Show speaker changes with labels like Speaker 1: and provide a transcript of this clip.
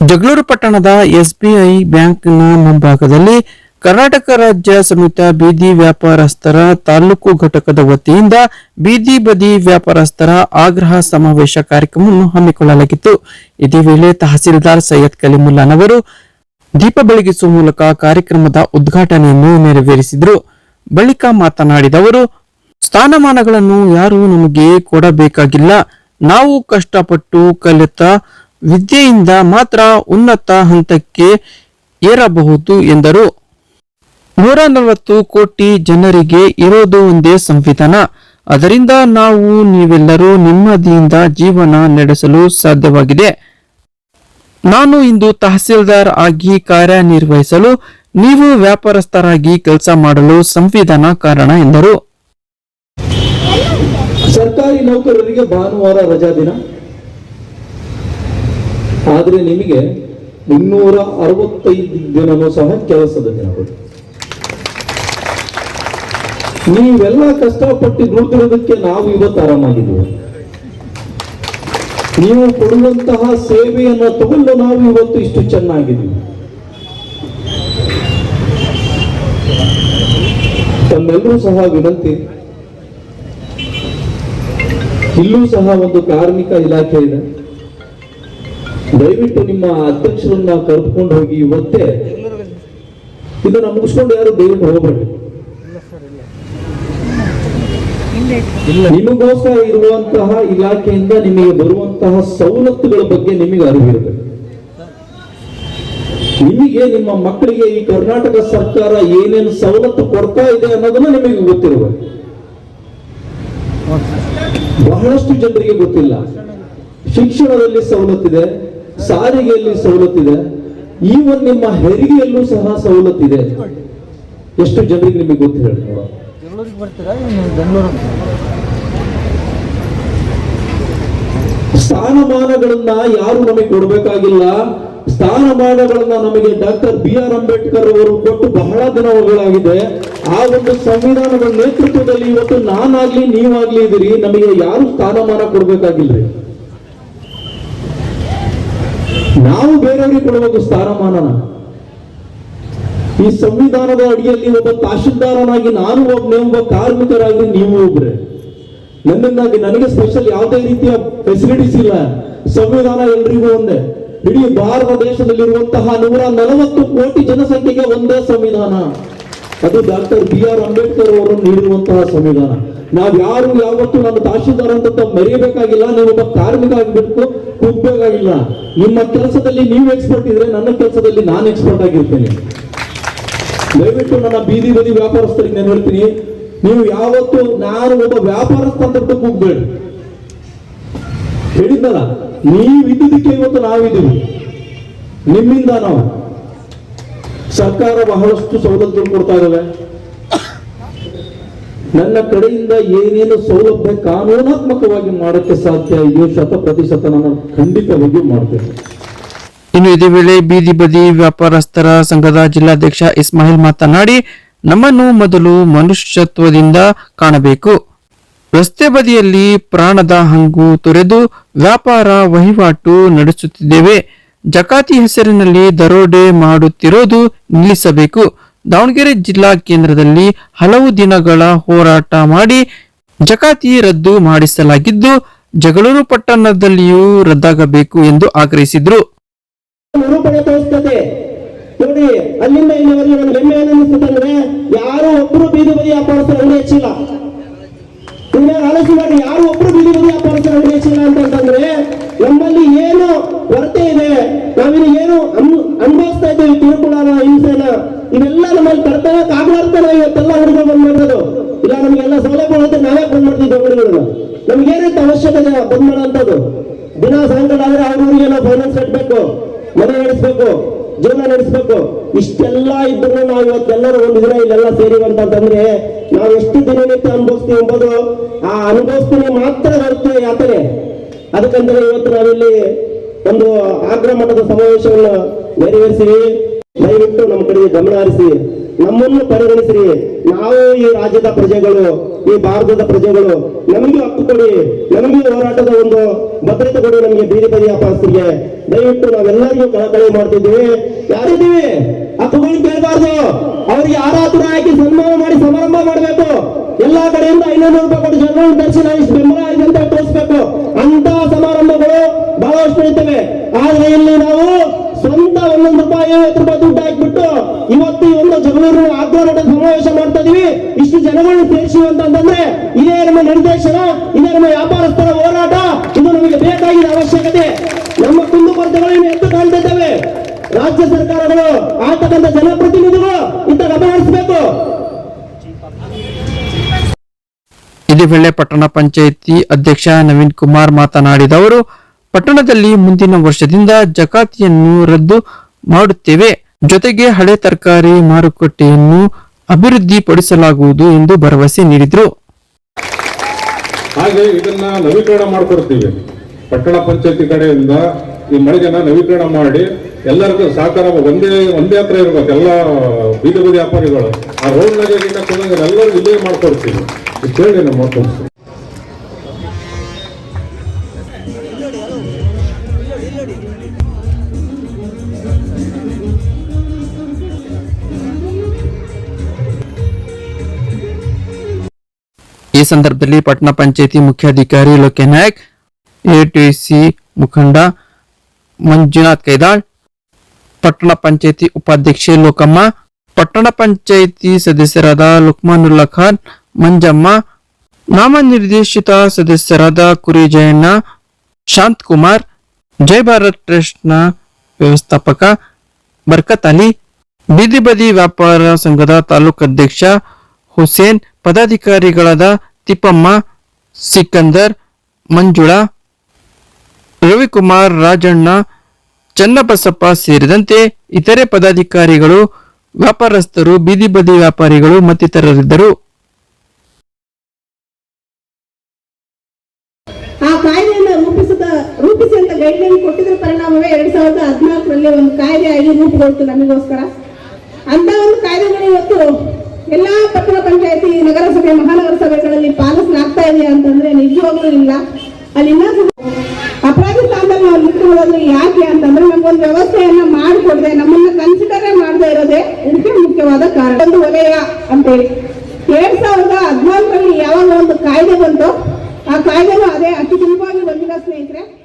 Speaker 1: ಜಗಳೂರು ಪಟ್ಟಣದ ಎಸ್ಬಿಐ ಬ್ಯಾಂಕ್ನ ಮುಂಭಾಗದಲ್ಲಿ ಕರ್ನಾಟಕ ರಾಜ್ಯ ಸಮಿತ ಬೀದಿ ವ್ಯಾಪಾರಸ್ಥರ ತಾಲೂಕು ಘಟಕದ ವತಿಯಿಂದ ಬೀದಿ ಬದಿ ವ್ಯಾಪಾರಸ್ಥರ ಆಗ್ರಹ ಸಮಾವೇಶ ಕಾರ್ಯಕ್ರಮವನ್ನು ಹಮ್ಮಿಕೊಳ್ಳಲಾಗಿತ್ತು. ಇದೇ ವೇಳೆ ತಹಸೀಲ್ದಾರ್ ಸೈಯದ್ ಕಲಿಮುಲ್ಲಾನವರು ದೀಪ ಬೆಳಗಿಸುವ ಮೂಲಕ ಕಾರ್ಯಕ್ರಮದ ಉದ್ಘಾಟನೆಯನ್ನು ನೆರವೇರಿಸಿದರು. ಬಳಿಕ ಮಾತನಾಡಿದ ಅವರು, ಸ್ಥಾನಮಾನಗಳನ್ನು ಯಾರೂ ನಮಗೆ ಕೊಡಬೇಕಾಗಿಲ್ಲ. ನಾವು ಕಷ್ಟಪಟ್ಟು ಕಲಿತ ವಿದ್ಯೆಯಿಂದ ಮಾತ್ರ ಉನ್ನತ ಹಂತಕ್ಕೆ ಏರಬಹುದು ಎಂದರು. ನೂರ ನಲವತ್ತು ಕೋಟಿ ಜನರಿಗೆ ಇರೋದು ಒಂದೇ ಸಂವಿಧಾನ. ಅದರಿಂದ ನಾವು ನೀವೆಲ್ಲರೂ ನೆಮ್ಮದಿಯಿಂದ ಜೀವನ ನಡೆಸಲು ಸಾಧ್ಯವಾಗಿದೆ. ನಾನು ಇಂದು ತಹಸೀಲ್ದಾರ್ ಆಗಿ ಕಾರ್ಯನಿರ್ವಹಿಸಲು ನೀವು ವ್ಯಾಪಾರಸ್ಥರಾಗಿ ಕೆಲಸ ಮಾಡಲು ಸಂವಿಧಾನ ಕಾರಣ ಎಂದರು.
Speaker 2: ಸರ್ಕಾರಿ ನೌಕರರಿಗೆ ಭಾನುವಾರ ರಜಾ ದಿನ. ಆದ್ರೆ ನಿಮಗೆ ಮುನ್ನೂರ ಅರವತ್ತೈದು ದಿನವೂ ಸಹ ಕೆಲಸದ ದಿನಗಳು ನೀವೆಲ್ಲ ಕಷ್ಟಪಟ್ಟು ದುಡಿದಿರೋದಕ್ಕೆ ನಾವು ಇವತ್ತು ಆರಾಮಾಗಿದ್ದೀವಿ. ನೀವು ಕೊಡುವಂತಹ ಸೇವೆಯನ್ನು ತಗೊಂಡು ನಾವು ಇವತ್ತು ಇಷ್ಟು ಚೆನ್ನಾಗಿದ್ದೀವಿ. ತಮ್ಮೆಲ್ಲರೂ ಸಹ ವಿನಂತಿ. ಇಲ್ಲೂ ಸಹ ಒಂದು ಕಾರ್ಮಿಕ ಇಲಾಖೆ ಇದೆ. ದಯವಿಟ್ಟು ನಿಮ್ಮ ಅಧ್ಯಕ್ಷರನ್ನ ಕರೆದುಕೊಂಡು ಹೋಗಿ ಇವತ್ತೇ ಇದನ್ನ ಮುಗಿಸ್ಕೊಂಡು ಯಾರು ದಯವಿಟ್ಟು ಹೋಗ್ಬೇಡಿ. ನಿಮಗೋಸ್ಕರ ಇರುವಂತಹ ಇಲಾಖೆಯಿಂದ ನಿಮಗೆ ಬರುವಂತಹ ಸವಲತ್ತುಗಳ ಬಗ್ಗೆ ನಿಮಗೆ ಅರಿವಿರಬೇಕು ನಿಮಗೆ ನಿಮ್ಮ ಮಕ್ಕಳಿಗೆ ಈ ಕರ್ನಾಟಕ ಸರ್ಕಾರ ಏನೇನು ಸವಲತ್ತು ಕೊಡ್ತಾ ಇದೆ ಅನ್ನೋದನ್ನ ನಿಮಗೆ ಗೊತ್ತಿರಬೇಕು. ಬಹಳಷ್ಟು ಜನರಿಗೆ ಗೊತ್ತಿಲ್ಲ. ಶಿಕ್ಷಣದಲ್ಲಿ ಸವಲತ್ತಿದೆ. ಸಾರಿಗೆಯಲ್ಲಿ ಸವಲತ್ತಿದೆ ಈವನ್ ನಿಮ್ಮ ಹೆರಿಗೆಯಲ್ಲೂ ಸಹ ಸವಲತ್ತಿದೆ. ಎಷ್ಟು ಜನರಿಗೆ ನಿಮಗೆ ಗೊತ್ತು ಹೇಳಿ? ಸ್ಥಾನಮಾನಗಳನ್ನ ಯಾರು ನಮಗೆ ಕೊಡಬೇಕಾಗಿಲ್ಲ. ಸ್ಥಾನಮಾನಗಳನ್ನ ನಮಗೆ ಡಾಕ್ಟರ್ ಬಿ ಆರ್ ಅಂಬೇಡ್ಕರ್ ಅವರು ಕೊಟ್ಟು ಬಹಳ ದಿನಗಳಾಗಿದೆ. ಆ ಒಂದು ಸಂವಿಧಾನದ ನೇತೃತ್ವದಲ್ಲಿ ಇವತ್ತು ನಾನಾಗ್ಲಿ ನೀವಾಗ್ಲಿ ಇದ್ದೀರಿ ನಮಗೆ ಯಾರು ಸ್ಥಾನಮಾನ ಕೊಡ್ಬೇಕಾಗಿಲ್ರಿ? ನಾವು ಬೇರೆಯವರಿಗೆ ಕೊಡಬೇಕು ಸ್ಥಾನಮಾನನ. ಈ ಸಂವಿಧಾನದ ಅಡಿಯಲ್ಲಿ ಒಬ್ಬ ತಹಶೀಲ್ದಾರನಾಗಿ ನಾನು ಒಬ್ಬನೇ ಒಬ್ಬ ಕಾರ್ಮಿಕರಾಗಿ ನೀವು ಒಬ್ರೆ. ನನ್ನನ್ನಾಗಿ ನನಗೆ ಸ್ಪೆಷಲ್ ಯಾವುದೇ ರೀತಿಯ ಫೆಸಿಲಿಟೀಸ್ ಇಲ್ಲ. ಸಂವಿಧಾನ ಎಲ್ರಿಗೂ ಒಂದೇ. ಇಡೀ ಭಾರತ ದೇಶದಲ್ಲಿರುವಂತಹ ನೂರ ನಲವತ್ತು ಕೋಟಿ ಜನಸಂಖ್ಯೆಗೆ ಒಂದೇ ಸಂವಿಧಾನ. ಅದು ಡಾಕ್ಟರ್ ಬಿ ಆರ್ ಅಂಬೇಡ್ಕರ್ ಅವರು ನೀಡಿರುವಂತಹ ಸಂವಿಧಾನ. ನಾವ್ ಯಾರು ಯಾವತ್ತು ನನ್ನ ತಹಶೀಲ್ದಾರ್ ಅಂತ ಮರೆಯಬೇಕಾಗಿಲ್ಲ, ನೀವು ಒಬ್ಬ ಕಾರ್ಮಿಕ ಆಗಿಬಿಟ್ಟು ಕೂಗ್ಬೇಕಾಗಿಲ್ಲ. ನಿಮ್ಮ ಕೆಲಸದಲ್ಲಿ ನೀವು ಎಕ್ಸ್ಪರ್ಟ್ ಇದ್ರೆ ನನ್ನ ಕೆಲಸದಲ್ಲಿ ನಾನು ಎಕ್ಸ್ಪರ್ಟ್ ಆಗಿರ್ತೇನೆ. ದಯವಿಟ್ಟು ನನ್ನ ಬೀದಿ ಬದಿ ವ್ಯಾಪಾರಸ್ಥರಿಗೆ ನಾನು ಹೇಳ್ತೀನಿ, ನೀವು ಯಾವತ್ತು ನಾನು ಒಬ್ಬ ವ್ಯಾಪಾರಸ್ಥ ಅಂತ ಬಿಟ್ಟು ಕೂಗ್ಬೇಡಿ. ಹೇಳಿದ್ನಲ್ಲ ನೀವಿದ್ದುದಕ್ಕೆ ಇವತ್ತು ನಾವಿದ್ದೀವಿ. ನಿಮ್ಮಿಂದ ನಾವು. ಸರ್ಕಾರ ಬಹಳಷ್ಟು ಸೌಲಭ್ಯ ಕೊಡ್ತಾ ಇದ್ದಾವೆ. ನನ್ನ ಕಡೆಯಿಂದ ಏನೇನು ಸೌಲಭ್ಯ ಕಾನೂನಾತ್ಮಕವಾಗಿ ಮಾಡಕ್ಕೆ ಸಾಧ್ಯ ಇದೆಯೋ ಶತ ಪ್ರತಿಶತ ನಾನು ಖಂಡಿತವಾಗಿ ಮಾಡ್ತೇನೆ.
Speaker 1: ಇನ್ನು ಇದೇ ವೇಳೆ ಬೀದಿ ಬದಿ ವ್ಯಾಪಾರಸ್ಥರ ಸಂಘದ ಜಿಲ್ಲಾಧ್ಯಕ್ಷ ಇಸ್ಮಾಯಿಲ್ ಮಾತನಾಡಿ, ನಮ್ಮನ್ನು ಮೊದಲು ಮನುಷ್ಯತ್ವದಿಂದ ಕಾಣಬೇಕು. ರಸ್ತೆ ಬದಿಯಲ್ಲಿ ಪ್ರಾಣದ ಹಂಗು ತೊರೆದು ವ್ಯಾಪಾರ ವಹಿವಾಟು ನಡೆಸುತ್ತಿದ್ದೇವೆ. ಜಕಾತಿ ಹೆಸರಿನಲ್ಲಿ ದರೋಡೆ ಮಾಡುತ್ತಿರೋದು ನಿಲ್ಲಿಸಬೇಕು. ದಾವಣಗೆರೆ ಜಿಲ್ಲಾ ಕೇಂದ್ರದಲ್ಲಿ ಹಲವು ದಿನಗಳ ಹೋರಾಟ ಮಾಡಿ ಜಕಾತಿ ರದ್ದು ಮಾಡಿಸಲಾಗಿದ್ದು, ಜಗಳೂರು ಪಟ್ಟಣದಲ್ಲಿಯೂ ರದ್ದಾಗಬೇಕು ಎಂದು ಆಗ್ರಹಿಸಿದ್ರು.
Speaker 3: ಅಲ್ಲಿಂದ ಯಾರು ಒಬ್ರು ಬೀದಿ ಬದಿ ನಮ್ಮಲ್ಲಿ ಕೊರತೆ ಇದೆ. ನಾವಿನ್ನು ಏನು ಅನ್- ಅನುಭವಿಸ್ತಾ ಇದ್ದೇವೆ ತಿಳ್ಕೊಳ್ಳೋಣ ಹಿಂಸೆನ. ಇವೆಲ್ಲ ನಮ್ಮಲ್ಲಿ ಕರ್ತವ್ಯ ಆಗ್ಲಾರ್ದ ನಾವು ಇವತ್ತೆಲ್ಲ ಹುಡುಗ ಬಂದ್ ಮಾಡೋದು ಇಲ್ಲ, ನಮ್ಗೆಲ್ಲ ಸೌಲಭ್ಯ ಅಂತ ನಾವೇ ಬಂದ್ ಮಾಡ್ತಿದ್ವಿ ಅಂಗಡಿಗಳನ್ನ ನಮ್ಗೇನಂತ ಅವಶ್ಯಕತೆ? ಬಂದ್ ಮಾಡೋಂಥದ್ದು ದಿನ ಸಾಯಂಕಾಲ ಆದ್ರೆ ಅವ್ರವ್ರಿಗೆ ನಾವು ಫೈನಾನ್ಸ್ ಕಟ್ಟಬೇಕು ಮನೆ ನಡೆಸ್ಬೇಕು, ಜೀವನ ನಡೆಸ್ಬೇಕು. ಇಷ್ಟೆಲ್ಲ ಇದ್ರು ನಾವು ಇವತ್ತೆಲ್ಲರೂ ಒಂದು ದಿನ ಇಲ್ಲೆಲ್ಲ ಸೇರಿವಂತಂದ್ರೆ ನಾವು ಎಷ್ಟು ದಿನನಿತ್ಯ ಅನುಭವಿಸ್ತೀವಿ ಎಂಬುದು ಆ ಅನುಭವಿಸ್ತೀನಿ ಮಾತ್ರ ಹೊರತು ಯಾತನೆ ಅದಕ್ಕಂದ್ರೆ ಇವತ್ತು ನಾವಿಲ್ಲಿ ಒಂದು ಆಗ್ರ ಮಟ್ಟದ ಸಮಾವೇಶವನ್ನು ನೆರವೇರಿಸಿರಿ. ದಯವಿಟ್ಟು ನಮ್ಮ ಕಡೆಗೆ ಗಮನ ಹರಿಸಿ ನಮ್ಮನ್ನು ಪರಿಗಣಿಸಿರಿ. ನಾವು ಈ ರಾಜ್ಯದ ಪ್ರಜೆಗಳು, ಈ ಭಾರತದ ಪ್ರಜೆಗಳು. ನಮಗೂ ಹಕ್ಕು ಕೊಡಿ. ನಮಗೂ ಹೋರಾಟದ ಒಂದು ಭದ್ರತೆ ಕೊಡಿ ನಮಗೆ ಬೀದಿ ಬದಿ ವ್ಯಾಪಾರಸ್ಥರಿಗೆ ದಯವಿಟ್ಟು ನಾವೆಲ್ಲರಿಗೂ ಕಳಕಳಿ ಮಾಡ್ತಿದ್ದೀವಿ. ಯಾರಿದ್ದೀವಿ? ಹಕ್ಕುಗಳು ಕೇಳಬಾರ್ದು. ಅವ್ರಿಗೆ ಆರಾತುರ ಹಾಕಿ ಸನ್ಮಾನ ಮಾಡಿ ಸಮಾರಂಭ ಮಾಡಬೇಕು. ಎಲ್ಲಾ ಕಡೆಯಿಂದ ಐನೂರು ರೂಪಾಯಿ ಕೊಟ್ಟು ಜನರು ದರ್ಶನ ಇಷ್ಟು ಬೆಂಬಲ ಇದೆ ಅಂತ ತೋರಿಸ್ಬೇಕು. ಇರ್ತವೆ ಆದ್ರೆ ಇಲ್ಲಿ ನಾವು ಸ್ವಂತ ಒಂದೊಂದು ರೂಪಾಯಿ, ಐವತ್ತು ರೂಪಾಯಿ ದುಡ್ಡು ಹಾಕ್ಬಿಟ್ಟು ಇವತ್ತು ಒಂದು ಜಗಳೂರು ಆಗ್ರಹ ಸಮಾವೇಶ ಮಾಡ್ತಾ ಇದೀವಿ. ಇಷ್ಟು ಜನಗಳನ್ನು ಸೇರಿಸಿ ಅಂತಂದ್ರೆ ಇದೇ ನಮ್ಮ ನಿರ್ದೇಶನ, ಇದೇ ನಮ್ಮ ವ್ಯಾಪಾರಸ್ಥರ ಹೋರಾಟ. ಇದು ನಮಗೆ ಬೇಕಾಗಿದ್ದ ಅವಶ್ಯಕತೆ. ನಮ್ಮ ಕುಂದುಕೊರತೆಗಳನ್ನು ಎತ್ತು ಕಾಣ್ತಿದ್ದೇವೆ ರಾಜ್ಯ ಸರ್ಕಾರಗಳು ಆಗ್ತಕ್ಕಂಥ ಜನಪ್ರತಿನಿಧಿಗಳು ಇಂತ ಗಮನಿಸಬೇಕು
Speaker 1: ಇದೇ ವೇಳೆ ಪಟ್ಟಣ ಪಂಚಾಯಿತಿ ಅಧ್ಯಕ್ಷ ನವೀನ್ ಕುಮಾರ್ ಮಾತನಾಡಿದವರು ಪಟ್ಟಣದಲ್ಲಿ ಮುಂದಿನ ವರ್ಷದಿಂದ ಜಕಾತಿಯನ್ನು ರದ್ದು ಮಾಡುತ್ತೇವೆ. ಜೊತೆಗೆ ಹಳೆ ತರಕಾರಿ ಮಾರುಕಟ್ಟೆಯನ್ನು ಅಭಿವೃದ್ಧಿಪಡಿಸಲಾಗುವುದು ಎಂದು ಭರವಸೆ ನೀಡಿದರು.
Speaker 4: ಹಾಗೆ ಇದನ್ನ ನವೀಕರಣ ಮಾಡಿಕೊಡ್ತೀವಿ. ಪಟ್ಟಣ ಪಂಚಾಯತಿ ಕಡೆಯಿಂದ ಈ ಮಳಿಗೆನ ನವೀಕರಣ ಮಾಡಿ ಎಲ್ಲರಿಗೂ ಸಹಕಾರ ಒಂದೇ ಒಂದೇ ಹತ್ರ ಇರ್ಬೇಕು, ಎಲ್ಲ ಬೀದಿ ಬದಿ ವ್ಯಾಪಾರಿಗಳು. ಆ ರೋಡ್ ಗಿಡ ಎಲ್ಲರೂ ಇಲ್ಲೇ ಮಾಡ್ಕೊಡ್ತೀವಿ. ಇಷ್ಟು ಹೇಳಿ ನಮ್ಮ
Speaker 1: ಸಂದರ್ಭದಲ್ಲಿ ಪಟ್ಟಣ ಪಂಚಾಯಿತಿ ಮುಖ್ಯಾಧಿಕಾರಿ ಲೋಕನಾಯಕ್ ಎಟಿಸಿ ಮುಖಂಡ ಮಂಜುನಾಥ್ ಕೈದಾಳ್ ಪಟ್ಟಣ ಪಂಚಾಯತಿ ಉಪಾಧ್ಯಕ್ಷೆ ಲೋಕಮ್ಮ ಪಟ್ಟಣ ಪಂಚಾಯಿತಿ ಸದಸ್ಯರಾದ ಲುಕ್ಮಾನುಲ್ಲಾ ಖಾನ್, ಮಂಜಮ್ಮ, ನಾಮನಿರ್ದೇಶಿತ ಸದಸ್ಯರಾದ ಕುರಿ ಜಯಣ್ಣ ಶಾಂತ್ ಕುಮಾರ್ ಜೈ ಭಾರತ್ ಟ್ರಸ್ಟ್ನ ವ್ಯವಸ್ಥಾಪಕ ಬರ್ಕತ್ ಅಲಿ ಬೀದಿ ಬದಿ ವ್ಯಾಪಾರ ಸಂಘದ ತಾಲೂಕು ಅಧ್ಯಕ್ಷ ಹುಸೇನ್, ಪದಾಧಿಕಾರಿಗಳಾದ ತಿಪ್ಪಮ್ಮ, ಸಿಕಂದರ್, ಮಂಜುಳಾ, ರವಿಕುಮಾರ್, ರಾಜಣ್ಣ, ಚನ್ನಬಸಪ್ಪ ಸೇರಿದಂತೆ ಇತರೆ ಪದಾಧಿಕಾರಿಗಳು, ವ್ಯಾಪಾರಸ್ಥರು, ಬೀದಿ ಬದಿ ವ್ಯಾಪಾರಿಗಳು ಮತ್ತಿತರರಿದ್ದರು.
Speaker 5: ಆ ಕಾಯ್ದೆಯನ್ನ ರೂಪಿಸಿದ ರೂಪಿಸಿದಂತ ಗೈಡ್ಲೈನ್ ಕೊಟ್ಟಿದ್ರ ಪರಿಣಾಮವೇ ಎರಡ್ ಸಾವಿರದ ಹದಿನಾಲ್ಕರಲ್ಲಿ ಒಂದು ಕಾಯ್ದೆ ಆಗಿ ರೂಪುಗೊಳ್ತು ನಮಗೋಸ್ಕರ. ಅಂತ ಒಂದು ಕಾಯ್ದೆಗಳು ಇವತ್ತು ಎಲ್ಲಾ ಪಟ್ಟಣ ಪಂಚಾಯತಿ ನಗರಸಭೆ ಮಹಾನಗರ ಸಭೆಗಳಲ್ಲಿ ಪಾಲಿಸಲಾಗ್ತಾ ಇದೆಯಾ ಅಂತಂದ್ರೆ ನಿಜವಾಗ್ಲೂ ಇಲ್ಲ. ಅಲ್ಲಿ ಅಪರಾಧ ಸ್ಥಾನದಲ್ಲಿ ನಾವು ಯಾಕೆ ಅಂತಂದ್ರೆ ನಮ್ಗೊಂದು ವ್ಯವಸ್ಥೆಯನ್ನ ಮಾಡಿಕೊಡದೆ, ನಮ್ಮನ್ನ ಕನ್ಸಿಡರೇ ಮಾಡದೇ ಇರೋದೇ ಇದಕ್ಕೆ ಮುಖ್ಯವಾದ ಕಾರಣ. ಒಂದು ವಲಯ ಅಂತೇಳಿ. ಎರಡ್ ಸಾವಿರದ ಹದಿನಾಲ್ಕರಲ್ಲಿ ಯಾವಾಗ ಒಂದು ಕಾಯ್ದೆ ಬಂತು, ಆ ಕಾಯ್ದೆನೂ ಅದೇ. ಅತಿ ಸುಲಭವಾಗಿ ಬಂದಿಲ್ಲ ಸ್ನೇಹಿತರೆ.